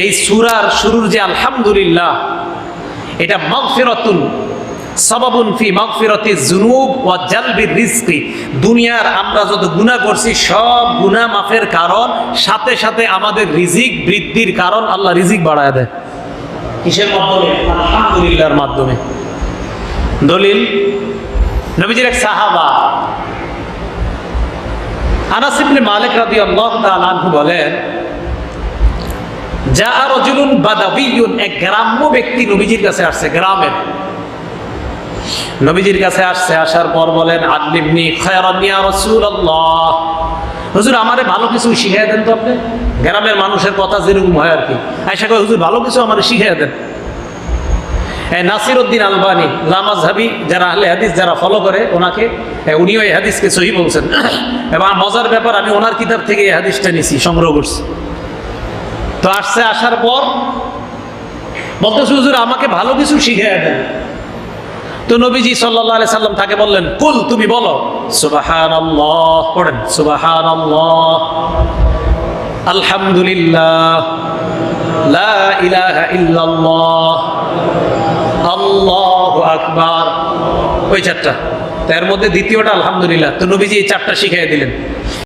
এই সুরার শুরুর যে আলহামদুলিল্লাহ, এটা মগফিরতুন, সাবাবুন ফি মাগফিরাতি যুনুব ওয়া জালবির রিজকি। দুনিয়ার আমরা যত গুনাহ করছি, সব গুনাহ মাফের কারণ, সাথে সাথে আমাদের রিজিক বৃদ্ধির কারণ আল্লাহ রিজিক বাড়ায় দেয়। কিসের মাধ্যমে? আলহামদুলিল্লাহর মাধ্যমে। দলিল, নবীজির এক সাহাবা, আনাস ইবনে মালিক রাদিয়াল্লাহু তাআলা আনহু বলেন যা এক গ্রাম্য ব্যক্তি নবীজির কাছে আসছে, গ্রামের। নবীজির কাছে আসছে, আসার পর বলেন ভালো কিছু তো আপনি? গ্রামের মানুষের কথা যেরকম হয় আর কি। হুজুর, ভালো কিছু আমারে শিখিয়ে দেন। নাসির উদ্দিন আলবানি লামাজহাবি যারা আহলে হাদিস যারা ফলো করে, ওনাকে উনিও এই হাদিসকে সহি বলছেন। এবং মজার ব্যাপার, আমি ওনার কিতাব থেকে এই হাদিসটা নিছি, সংগ্রহ করছি। তো আসছে, আসার পর বলতেছে, হুজুর, আমাকে ভালো কিছু শিখিয়ে দেন। তো নবীজি আলি সাল্লাম তাকে বললেন, কুল, তুমি বলো। সুবাহান পড়েন সুবাহান আলহামদুলিল্লাহ। লা ইলাহা ইল্লাল্লাহ। আল্লাহু আকবার। ওই চারটা। তার মধ্যে দ্বিতীয়টা, আলহামদুলিল্লাহ। তো নবীজি এই চারটা শিখিয়ে দিলেন।